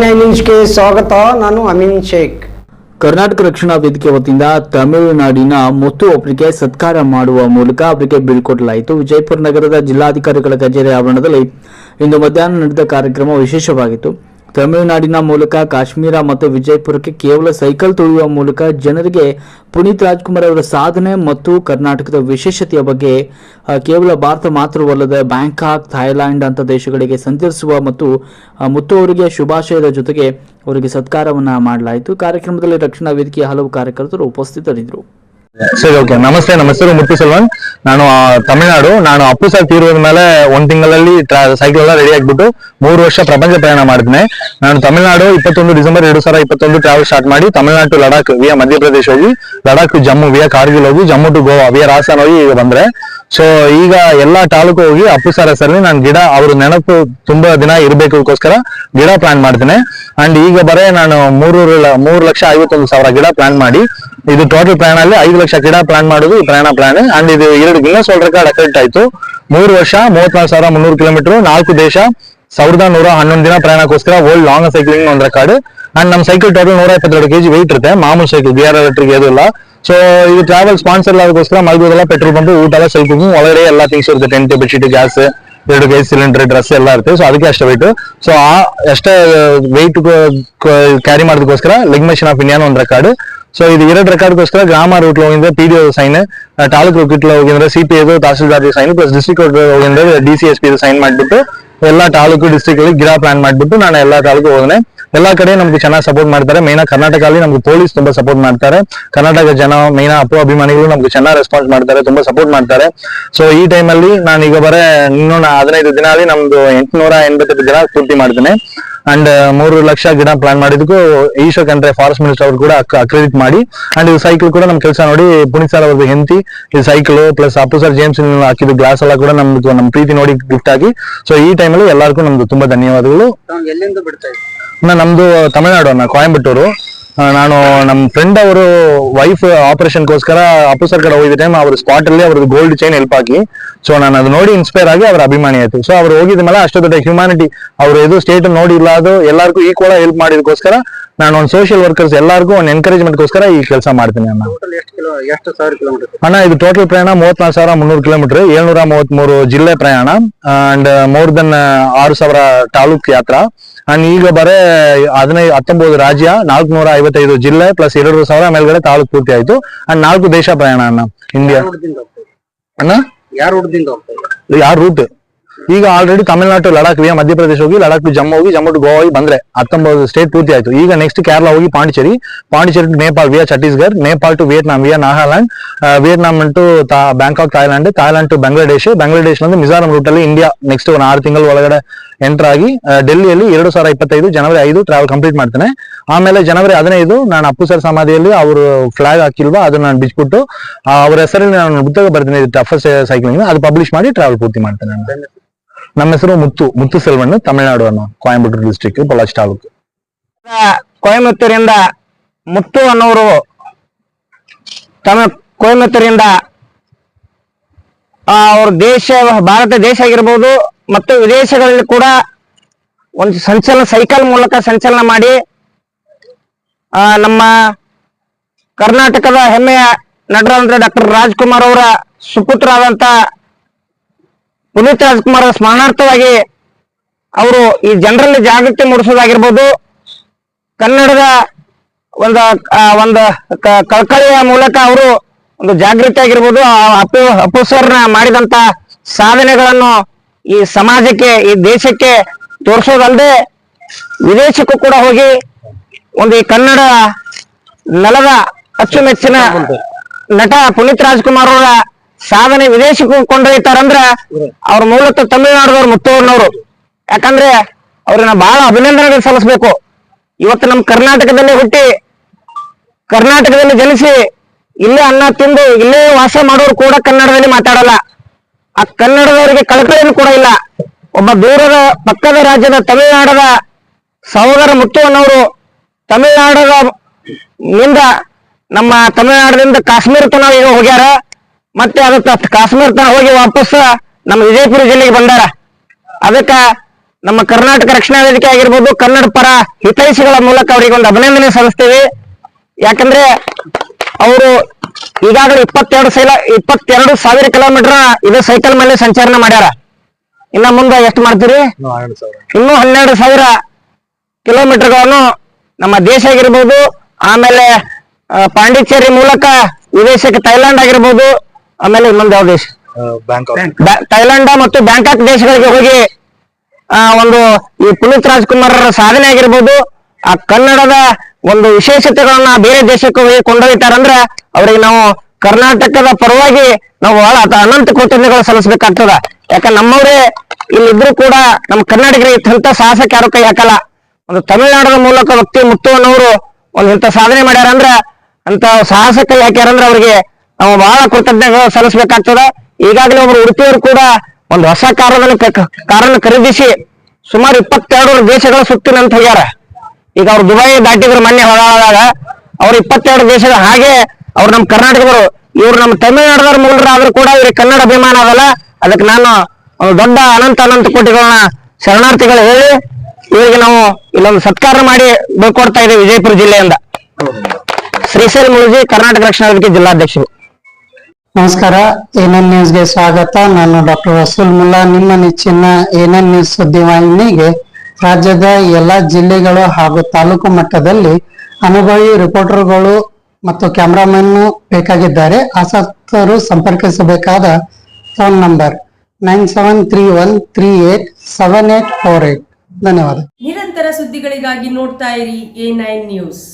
Nine ಸ್ವಾಗತ, ನಾನು ಅಮೀನ್ ಶೇಖ್. ಕರ್ನಾಟಕ ರಕ್ಷಣಾ ವೇದಿಕೆ ವತಿಯಿಂದ ತಮಿಳುನಾಡಿನ ಮುತ್ತು ಒಬ್ಬರಿಗೆ ಸತ್ಕಾರ ಮಾಡುವ ಮೂಲಕ ಅವರಿಗೆ ಬೀಳ್ಕೊಡಲಾಯಿತು ವಿಜಯಪುರ ನಗರದ ಜಿಲ್ಲಾಧಿಕಾರಿಗಳ ಕಚೇರಿ ಆವರಣದಲ್ಲಿ ಇಂದು ಮಧ್ಯಾಹ್ನ ನಡೆದ ಕಾರ್ಯಕ್ರಮ ವಿಶೇಷವಾಗಿತ್ತು. ತಮಿಳುನಾಡಿನ ಮೂಲಕ ಕಾಶ್ಮೀರ ಮತ್ತು ವಿಜಯಪುರಕ್ಕೆ ಕೇವಲ ಸೈಕಲ್ ತುಳಿಯುವ ಮೂಲಕ ಜನರಿಗೆ ಪುನೀತ್ ರಾಜ್ಕುಮಾರ್ ಅವರ ಸಾಧನೆ ಮತ್ತು ಕರ್ನಾಟಕದ ವಿಶೇಷತೆಯ ಬಗ್ಗೆ ಕೇವಲ ಭಾರತ ಮಾತ್ರವಲ್ಲದೆ ಬ್ಯಾಂಕಾಕ್ ಥಾಯ್ಲ್ಯಾಂಡ್ ಅಂತ ದೇಶಗಳಿಗೆ ಸಂಚರಿಸುವ ಮತ್ತು ಮುತ್ತುವರಿಗೆ ಶುಭಾಶಯದ ಜೊತೆಗೆ ಅವರಿಗೆ ಸತ್ಕಾರವನ್ನು ಮಾಡಲಾಯಿತು. ಕಾರ್ಯಕ್ರಮದಲ್ಲಿ ರಕ್ಷಣಾ ವೇದಿಕೆಯ ಹಲವು ಕಾರ್ಯಕರ್ತರು ಉಪಸ್ಥಿತರಿದ್ದರು. ಸರಿ ಓಕೆ ನಮಸ್ತೆ ನಮ್ಮ ಹೆಸರು ನಾನು ತಮಿಳುನಾಡು ನಾನು ಅಪ್ಪು ಸರ್ ತೀರೋದ ಮೇಲೆ ಒಂದ್ ತಿಂಗಳಲ್ಲಿ ಸೈಕಲ್ ಎಲ್ಲ ರೆಡಿ ಆಗಿಬಿಟ್ಟು ಮೂರು ವರ್ಷ ಪ್ರಪಂಚ ಪ್ರಯಾಣ ಮಾಡಿದ್ನೆ ನಾನು ತಮಿಳ್ನಾಡು ಇಪ್ಪತ್ತೊಂದು ಡಿಸೆಂಬರ್ ಎರಡು ಸಾವಿರ ಇಪ್ಪತ್ತೊಂದು ಟ್ರಾವೆಲ್ ಸ್ಟಾರ್ಟ್ ಮಾಡಿ ತಮಿಳ್ನಾಡು ಟು ಲಡಾಖ್ ವಿಯಾ ಮಧ್ಯಪ್ರದೇಶ ಹೋಗಿ ಲಡಾಖ್ ಟು ಜಮ್ಮು ವಿಯಾ ಕಾರ್ಗಿಲ್ ಹೋಗಿ ಜಮ್ಮು ಟು ಗೋವಾ ವಿಯ ರಾಜಸ್ಥಾನ ಹೋಗಿ ಈಗ ಬಂದ್ರೆ ಸೊ ಈಗ ಎಲ್ಲಾ ತಾಲೂಕು ಹೋಗಿ ಅಪ್ಪು ಸರ್ ಹೆಸರಲ್ಲಿ ನಾನು ಗಿಡ ಅವ್ರ ನೆನಪು ತುಂಬಾ ದಿನ ಇರಬೇಕಕ್ಕೋಸ್ಕರ ಗಿಡ ಪ್ಲಾನ್ ಮಾಡ್ತೇನೆ. ಅಂಡ್ ಈಗ ಬರೇ ನಾನು ಮೂರು ಮೂರು ಲಕ್ಷ ಐವತ್ತೊಂದು ಸಾವಿರ ಗಿಡ ಪ್ಲಾನ್ ಮಾಡಿ, ಇದು ಟೋಟಲ್ ಪ್ರಯಾಣ ಅಲ್ಲಿ ಐದು ಲಕ್ಷ ಗಿಡ ಪ್ಲಾನ್ ಮಾಡೋದು ಈ ಪ್ರಯಾಣ ಪ್ಲಾನ್ ಅಂಡ್ ಇದು ಎರಡು ಗಿನ್ನಸ್ ವರ್ಲ್ಡ್ ರೆಕಾರ್ಡ್ ಅಕ್ರೆಡಿಟ್ ಆಯ್ತು. ಮೂರು ವರ್ಷ, ಮೂವತ್ನಾಲ್ಕು ಸಾವಿರ ಮುನ್ನೂರು ಕಿಲೋಮೀಟರ್, ನಾಲ್ಕು ದೇಶ, ಸಾವಿರದ ನೂರ ಹನ್ನೊಂದು ದಿನ ಪ್ರಯಾಣಕ್ಕೋಸ್ಕರ ವರ್ಲ್ಡ್ ಲಾಂಗ್ ಸೈಕ್ಲಿಂಗ್ ಒಂದು ರೆಕಾರ್ಡ್ ಅಂಡ್ ನಮ್ಮ ಸೈಕಲ್ ಟೋಟಲ್ ನೂರ ಇಪ್ಪತ್ತೆರಡು ಕೆಜಿ ವೆಯ್ಟ್ ಇರುತ್ತೆ. ಮಾಮೂಲು ಸೈಕಲ್ ಬಿ ಆರ್ ಎಲೆಕ್ಟ್ರಿಕ್ ಇಲ್ಲ ಸೊ ಇದು ಟ್ರಾವೆಲ್ ಸ್ಪಾನ್ಸರ್ ಆಗೋಸ್ಕರ ಮಲ್ಗೋದೆಲ್ಲ ಪೆಟ್ರೋಲ್ ಬಂದು ಊಟ ಎಲ್ಲ ಸೈಕಲ್ ಒಳಗಡೆ ಎಲ್ಲ ಥಿಂಗ್ಸ್ ಇರುತ್ತೆ ಟೆಂಟ್ ಬೆಡ್ಶೀಟ್ ಗ್ಯಾಸ್ ಎರಡು ಗ್ಯಾಸ್ ಸಿಲಿಂಡರ್ ಡ್ರೆಸ್ ಎಲ್ಲ ಇರುತ್ತೆ ಸೊ ಅದಕ್ಕೆ ಅಷ್ಟೇ ವೆಯ್ಟ್ ಸೊ ಆ ಎಷ್ಟೇ ವೆಯ್ಟ್ ಕ್ಯಾರಿ ಮಾಡೋದಕ್ಕೋಸ್ಕರ ಲೆಗ್ ಮೆಷಿನ್ ಆಫ್ ಇಂಡಿಯಾನ ಒಂದು ರೆಕಾರ್ಡ್ ಸೊ ಇದು ಎರಡು ರೆಕಾರ್ಡ್ಗೋಸ್ಕರ ಗ್ರಾಮ ರೂಟ್ ಹೋಗಿದ್ರೆ P D sign taluk route ಹೋಗಿದ್ರೆ ಸಿ ಪಿ ಎದು ತಹಸೀಲ್ದಾರ್ ಸೈನ್ ಪ್ಲಸ್ ಡಿಸ್ಟ್ರಿಕ್ಟ್ ಹೋಗಿದ್ರೆ D C S P sign ಮಾಡಿಬಿಟ್ಟು ಎಲ್ಲಾ ತಾಲೂಕು ಡಿಸ್ಟ್ರಿಕ್ಟ್ ಅಲ್ಲಿ ಗಿಡ ಪ್ಲಾನ್ ಮಾಡ್ಬಿಟ್ಟು ನಾನು ಎಲ್ಲಾ ತಾಲೂಕು ಹೋದ್ರೆ ಎಲ್ಲಾ ಕಡೆ ನಮ್ಗೆ ಚೆನ್ನಾಗಿ ಸಪೋರ್ಟ್ ಮಾಡ್ತಾರೆ. ಮೇನ್ ಕರ್ನಾಟಕ ಅಲ್ಲಿ ನಮ್ಗೆ ಪೊಲೀಸ್ ತುಂಬಾ ಸಪೋರ್ಟ್ ಮಾಡ್ತಾರೆ. ಕರ್ನಾಟಕ ಜನ ಮೇನ್ ಅಪ್ಪು ಅಭಿಮಾನಿಗಳು ನಮ್ಗೆ ಚೆನ್ನಾಗಿ ರೆಸ್ಪಾನ್ಸ್ ಮಾಡ್ತಾರೆ, ತುಂಬಾ ಸಪೋರ್ಟ್ ಮಾಡ್ತಾರೆ. ಸೊ ಈ ಟೈಮ್ ಅಲ್ಲಿ ನಾನು ಈಗ ಬರೇ ಇನ್ನೂ ಹದಿನೈದು ದಿನ ಅಲ್ಲಿ ನಮ್ದು ಎಂಟುನೂರ ಎಂಬತ್ತೆಂಟು ಜನ ಪೂರ್ತಿ ಮಾಡ್ತೇನೆ. ಅಂಡ್ ಮೂರು ಲಕ್ಷ ಗಿಡ ಪ್ಲಾನ್ ಮಾಡಿದಕ್ಕೂ ಈಶ್ವರ್ ಖಂಡ್ರೆ ಫಾರೆಸ್ಟ್ ಮಿನಿಸ್ಟರ್ ಅವರು ಕೂಡ ಅಕ್ರೆಡಿಟ್ ಮಾಡಿ. ಅಂಡ್ ಇದು ಸೈಕಲ್ ಕೂಡ ನಮ್ ಕೆಲಸ ನೋಡಿ ಪುನೀತ್ ಸರ್ ಅವ್ರದ್ದು ಹೆಂತಿ ಇದು cycle plus Appu sir James ಹಾಕಿದ ಗ್ಲಾಸ್ ಎಲ್ಲ ಕೂಡ ನಮ್ದು, ನಮ್ ಪ್ರೀತಿ ನೋಡಿ ಗಿಫ್ಟ್ ಆಗಿ. ಸೊ ಈ ಟೈಮಲ್ಲಿ ಎಲ್ಲರಿಗೂ ನಮ್ದು ತುಂಬಾ ಧನ್ಯವಾದಗಳು. ಎಲ್ಲಿಂದ ಬಿಡ್ತಾ ಅಣ್ಣ, ನಮ್ದು ತಮಿಳ್ನಾಡು ಅಣ್ಣ ಕೊಯಂಬತ್ತೂರು. ನಾನು ನಮ್ಮ ಫ್ರೆಂಡ್ ಅವರು ವೈಫ್ ಆಪರೇಷನ್ಗೋಸ್ಕರ ಅಪ್ಪು ಕಡೆ ಹೋಗಿದ್ದ ಟೈಮ್ ಅವ್ರ ಸ್ಪಾಟ್ ಅಲ್ಲಿ ಅವ್ರದ್ದು ಗೋಲ್ಡ್ ಚೈನ್ ಹೆಲ್ಪ್ ಹಾಕಿ. ಸೊ ನಾನು ಅದು ನೋಡಿ ಇನ್ಸ್ಪೈರ್ ಆಗಿ ಅವ್ರ ಅಭಿಮಾನಿ ಆಯ್ತು. ಸೊ ಅವ್ರು ಹೋಗಿದ ಮೇಲೆ ಅಷ್ಟು ದೊಡ್ಡ ಹ್ಯುಮ್ಯಾನಿಟಿ ಅವ್ರು ಇದು ಸ್ಟೇಟ್ ನೋಡಿ ಇಲ್ಲ ಅದು ಎಲ್ಲರಿಗೂ ಈಕ್ವಲ್ ಹೆಲ್ಪ್ ಮಾಡಿದಕ್ಕೋಸ್ಕರ ನಾನು ಒಂದು ಸೋಷಿಯಲ್ ವರ್ಕರ್ಸ್ ಎಲ್ಲರಿಗೂ ಒಂದು ಎನ್ಕರೇಜ್ಮೆಂಟ್ಗೋಸ್ಕರ ಈ ಕೆಲಸ ಮಾಡ್ತೀನಿ ಅಣ್ಣ. ಎಷ್ಟು ಸಾವಿರ ಕಿಲೋಮೀಟರ್ ಅಣ್ಣ ಇದು ಟೋಟಲ್ ಪ್ರಯಾಣ ಮೂವತ್ನಾಲ್ಕು ಸಾವಿರ ಮುನ್ನೂರು ಕಿಲೋಮೀಟರ್ ಏಳ್ನೂರ ಮೂವತ್ಮೂರು ಜಿಲ್ಲೆ ಪ್ರಯಾಣ ಅಂಡ್ ಮೋರ್ ದೆನ್ ಆರು ಸಾವಿರ ತಾಲೂಕ್ ಯಾತ್ರ. ಅಂಡ್ ಈಗ ಬರೇ ಹದಿನೈದು ಹತ್ತೊಂಬತ್ತು ರಾಜ್ಯ ನಾಲ್ಕುನೂರ ಐವತ್ತೈದು ಜಿಲ್ಲೆ ಪ್ಲಸ್ ಎರಡು ಸಾವಿರ ಮೇಲ್ಗಡೆ ತಾಲೂಕ್ ಪೂರ್ತಿ ಆಯ್ತು. ಅಂಡ್ ನಾಲ್ಕು ದೇಶ ಪ್ರಯಾಣ ಅಣ್ಣ ಇಂಡಿಯಾ ಅಣ್ಣ? ಯಾರು ಇದ್ದೀವಿ ಯಾರ್ ರೂಟ್ ಈಗ ಆಲ್ರೆಡಿ ತಮಿಳ್ನಾಡು ಲಡಾಖ್ ವಿಯ ಮಧ್ಯಪ್ರದೇಶ ಹೋಗಿ ಲಡಾಖ್ ಟು ಜಮ್ಮು ಹೋಗಿ ಜಮ್ಮು ಟು ಗೋವಾ ಹೋಗಿ ಬಂದ್ರೆ ಹತ್ತೊಂಬತ್ತು ಸ್ಟೇಟ್ ಪೂರ್ತಿ ಆಯ್ತು ಈಗ ನೆಕ್ಸ್ಟ್ ಕೇರಳ ಹೋಗಿ Pondicherry Pondicherry to Nepal via Chhattisgarh Nepal to Vietnam via Nagaland Vietnam to Bangkok Thailand Thailand to Bangladesh Bangladesh ಅಂದ್ರೆ ಮಿಜೋರಾಂ ಇಂಡಿಯಾ ನೆಕ್ಸ್ಟ್ ಒಂದು ಆರು ತಿಂಗಳ ಒಳಗಡೆ ಎಂಟರ್ ಆಗಿ ಡೆಲ್ಲಿಯಲ್ಲಿ ಎರಡು ಸಾವಿರ ಇಪ್ಪತ್ತೈದು ಜನವರಿ ಐದು ಟ್ರಾವೆಲ್ ಕಂಪ್ಲೀಟ್ ಮಾಡ್ತೇನೆ ಆಮೇಲೆ ಜನವರಿ ಹದಿನೈದು ನಾನು ಅಪ್ಪು ಸರ್ ಸಮಾಧಿಯಲ್ಲಿ ಅವರು ಫ್ಲಾಗ್ ಹಾಕಿಲ್ವಾ ಅದನ್ನ ನಾನು ಬಿಚ್ಬಿಟ್ಟು ಅವರ ಹೆಸರಲ್ಲಿ ನಾನು ಪುಸ್ತಕ ಬರ್ತೀನಿ ಟಫಸ್ಟ್ ಸೈಕ್ಲಿಂಗ್ ಅದು ಪಬ್ಲಿಷ್ ಮಾಡಿ ಟ್ರಾವೆಲ್ ಪೂರ್ತಿ ಮಾಡ್ತೇನೆ. ನಮ್ಮ ಹೆಸರು ಮುತ್ತು ಮುತ್ತು ಸೆಲ್ವಣ್ಣ ತಮಿಳುನಾಡು ಅನ್ನೋ ಕೊಯಂಬತ್ತೂರು ಡಿಸ್ಟಿಕ್ ಪೊಲಾಚಿ ತಾಲೂಕು ಕೊಯಮತ್ತೂರಿಂದ ಮುತ್ತು ಅನ್ನೋರು ತಮ್ಮ ಕೊಯಮತ್ತೂರಿಂದ ಆ, ಅವ್ರ ದೇಶ ಭಾರತ ದೇಶ ಆಗಿರ್ಬೋದು ಮತ್ತು ವಿದೇಶಗಳಲ್ಲಿ ಕೂಡ ಒಂದು ಸಂಚಲನ ಸೈಕಲ್ ಮೂಲಕ ಸಂಚಲನ ಮಾಡಿ ನಮ್ಮ ಕರ್ನಾಟಕದ ಹೆಮ್ಮೆಯ ನಟರಾದಂತ ಡಾಕ್ಟರ್ ರಾಜ್ಕುಮಾರ್ ಅವರ ಸುಪುತ್ರರಾದಂತ ಪುನೀತ್ ರಾಜ್ಕುಮಾರ್ ಸ್ಮರಣಾರ್ಥವಾಗಿ ಅವರು ಈ ಜನರಲ್ಲಿ ಜಾಗೃತಿ ಮೂಡಿಸೋದಾಗಿರ್ಬೋದು ಕನ್ನಡದ ಒಂದು ಒಂದು ಕಳಕಳಿಯ ಮೂಲಕ ಅವರು ಒಂದು ಜಾಗೃತಿ ಆಗಿರ್ಬೋದು ಅಪ್ಪು ಅಪ್ಪು ಸರ್ನ ಮಾಡಿದಂತ ಸಾಧನೆಗಳನ್ನು ಈ ಸಮಾಜಕ್ಕೆ ಈ ದೇಶಕ್ಕೆ ತೋರಿಸೋದಲ್ಲದೆ ವಿದೇಶಕ್ಕೂ ಕೂಡ ಹೋಗಿ ಒಂದು ಈ ಕನ್ನಡ ನೆಲದ ಅಚ್ಚುಮೆಚ್ಚಿನ ನಟ ಪುನೀತ್ ರಾಜ್ಕುಮಾರ್ ಅವರ ಸಾಧನೆ ವಿದೇಶಕ್ಕೂ ಕೊಂಡೊಯ್ತಾರಂದ್ರ ಅವ್ರ ಮೂಲತಃ ತಮಿಳುನಾಡದವ್ರು ಮುತ್ತೂರ್ನವ್ರು. ಯಾಕಂದ್ರೆ ಅವ್ರನ್ನ ಬಹಳ ಅಭಿನಂದನೆಗಳು ಸಲ್ಲಿಸ್ಬೇಕು. ಇವತ್ತು ನಮ್ಮ ಕರ್ನಾಟಕದಲ್ಲಿ ಹುಟ್ಟಿ, ಕರ್ನಾಟಕದಲ್ಲಿ ಜನಿಸಿ ಇಲ್ಲೇ ಅನ್ನ ತಿಂದು ಇಲ್ಲೇ ವಾಸ ಮಾಡೋರು ಕೂಡ ಕನ್ನಡದಲ್ಲಿ ಮಾತಾಡಲ್ಲ. ಆ ಕನ್ನಡದವರಿಗೆ ಕಳಕಳಿನೂ ಕೂಡ ಇಲ್ಲ. ಒಬ್ಬ ದೂರದ ಪಕ್ಕದ ರಾಜ್ಯದ ತಮಿಳುನಾಡದ ಸಹೋದರ ಮುತ್ತುವನ್ನವರು ತಮಿಳುನಾಡದ ನಿಂದ ನಮ್ಮ ತಮಿಳುನಾಡದಿಂದ ಕಾಶ್ಮೀರ ತನಕ ಈಗ ಹೋಗ್ಯಾರ. ಮತ್ತೆ ಅದಕ್ಕ ಕಾಶ್ಮೀರ ತನ ಹೋಗಿ ವಾಪಸ್ ನಮ್ಮ ವಿಜಯಪುರ ಜಿಲ್ಲೆಗೆ ಬಂದಾರ. ಅದಕ್ಕ ನಮ್ಮ ಕರ್ನಾಟಕ ರಕ್ಷಣಾ ವೇದಿಕೆ ಆಗಿರ್ಬೋದು ಕನ್ನಡ ಪರ ಹಿತೈಷಿಗಳ ಮೂಲಕ ಅವರಿಗೆ ಒಂದು ಅಭಿನಂದನೆ ಸಲ್ಲಿಸ್ತೀವಿ. ಯಾಕಂದ್ರೆ ಅವರು ಈಗಾಗಲೇ ಇಪ್ಪತ್ತೆರಡು ಸೈಲ ಇಪ್ಪತ್ತೆರಡು ಸಾವಿರ ಕಿಲೋಮೀಟರ್ ಇದು ಸೈಕಲ್ ಮೇಲೆ ಸಂಚಾರನ ಮಾಡ್ಯಾರ. ಇನ್ನ ಮುಂದೆ ಎಷ್ಟು ಮಾಡ್ತೀರಿ? ಇನ್ನೂ ಹನ್ನೆರಡು ಸಾವಿರ. ಕಿಲೋಮೀಟರ್ಗಳನ್ನು ನಮ್ಮ ದೇಶ ಆಗಿರ್ಬೋದು ಆಮೇಲೆ ಪಾಂಡಿಚೇರಿ ಮೂಲಕ ವಿದೇಶಕ್ಕೆ ಥೈಲ್ಯಾಂಡ್ ಆಗಿರ್ಬೋದು ಆಮೇಲೆ ಇನ್ನೊಂದು ಯಾವ ದೇಶ? ಥೈಲ್ಯಾಂಡ್ ಮತ್ತು ಬ್ಯಾಂಕಾಕ್ ದೇಶಗಳಿಗೆ ಹೋಗಿ ಆ ಒಂದು ಈ ಪುನೀತ್ ರಾಜ್ಕುಮಾರ್ ಸಾಧನೆ ಆಗಿರ್ಬೋದು. ಆ ಕನ್ನಡದ ಒಂದು ವಿಶೇಷತೆಗಳನ್ನ ಬೇರೆ ದೇಶಕ್ಕೆ ಹೋಗಿ ಕೊಂಡೊಯ್ತಾರಂದ್ರ ಅವ್ರಿಗೆ ನಾವು ಕರ್ನಾಟಕದ ಪರವಾಗಿ ನಾವು ಬಹಳ ಅನಂತ ಕೃತಜ್ಞಗಳು ಸಲ್ಲಿಸಬೇಕಾಗ್ತದ. ಯಾಕಂದ್ರೆ ನಮ್ಮವರೇ ಇಲ್ಲಿದ್ರು ಕೂಡ ನಮ್ಮ ಕನ್ನಡಿಗರಿಗೆ ಇಂಥ ಸಾಹಸಕ್ಕೆ ಯಾರು ಕೈ ಹಾಕಲ್ಲ. ಒಂದು ತಮಿಳುನಾಡಿನ ಮೂಲಕ ವ್ಯಕ್ತಿ ಮುತ್ತುವನ್ನವರು ಒಂದು ಇಂಥ ಸಾಧನೆ ಮಾಡ್ಯಾರ ಅಂದ್ರ ಅಂತ ಸಾಹಸ ಕೈ ಹಾಕ್ಯಾರಂದ್ರ ಅವ್ರಿಗೆ ನಾವು ಬಹಳ ಕೃತಜ್ಞತೆಗಳು ಸಲ್ಲಿಸಬೇಕಾಗ್ತದ. ಈಗಾಗಲೇ ಒಬ್ರು ಉಡುಪಿಯವರು ಕೂಡ ಒಂದು ಹೊಸ ಕಾರನ್ನು ಕ- ಕಾರನ್ನು ಖರೀದಿಸಿ ಸುಮಾರು ಇಪ್ಪತ್ತೆರಡು ದೇಶಗಳ ಸುತ್ತಿನ ಅಂತ ಹೋಗ್ಯಾರ ಈಗ ಅವ್ರು ದುಬೈ ದಾಟಿದ್ರು ಮೊನ್ನೆ ಹೋದಾಗ ಅವ್ರು ಇಪ್ಪತ್ತೆರಡು ದೇಶದ ಹಾಗೆ ಅವ್ರು ನಮ್ಮ ಕರ್ನಾಟಕದವರು ಇವ್ರು ನಮ್ಮ ತಮಿಳುನಾಡದವ್ರ ಮೂಲರಾದ್ರೂ ಕೂಡ ಇವ್ರಿಗೆ ಕನ್ನಡ ಅಭಿಮಾನ ಅದಲ್ಲ. ಅದಕ್ಕೆ ನಾನು ದೊಡ್ಡ ಅನಂತ ಅನಂತ ಕೋಟಿಗಳನ್ನ ಶರಣಾರ್ಥಿಗಳು ಹೇಳಿ ಇವರಿಗೆ ನಾವು ಇಲ್ಲೊಂದು ಸತ್ಕಾರ ಮಾಡಿ ಬಳ್ಕೊಡ್ತಾ ಇದ್ದೀವಿ ವಿಜಯಪುರ ಜಿಲ್ಲೆಯಿಂದ. ಶ್ರೀಶೈಲ್ ಮುಳುಜಿ ಕರ್ನಾಟಕ ರಕ್ಷಣಾ ವೇದಿಕೆ ಜಿಲ್ಲಾಧ್ಯಕ್ಷರು. ನಮಸ್ಕಾರ, ಎನ್ಎನ್ ನ್ಯೂಸ್ಗೆ ಸ್ವಾಗತ. ನಾನು ಡಾಕ್ಟರ್ ರಸೂಲ್ ಮುಲ್ಲಾ. ನಿಮ್ಮ ನೆಚ್ಚಿನ ಎನ್ಎನ್ ನ್ಯೂಸ್ ಸುದ್ದಿವಾಹಿನಿಗೆ ರಾಜ್ಯದ ಎಲ್ಲಾ ಜಿಲ್ಲೆಗಳು ಹಾಗೂ ತಾಲೂಕು ಮಟ್ಟದಲ್ಲಿ ಅನುಭವಿ ರಿಪೋರ್ಟರ್ಗಳು ಮತ್ತು ಕ್ಯಾಮ್ರಾಮನ್ ಬೇಕಾಗಿದ್ದಾರೆ. ಆಸಕ್ತರು ಸಂಪರ್ಕಿಸಬೇಕಾದ phone number nine seven three one three eight seven eight four eight. ಧನ್ಯವಾದ. ನಿರಂತರ ಸುದ್ದಿಗಳಿಗಾಗಿ ನೋಡ್ತಾ ಇರಿ ಎ ನ್ಯೂಸ್.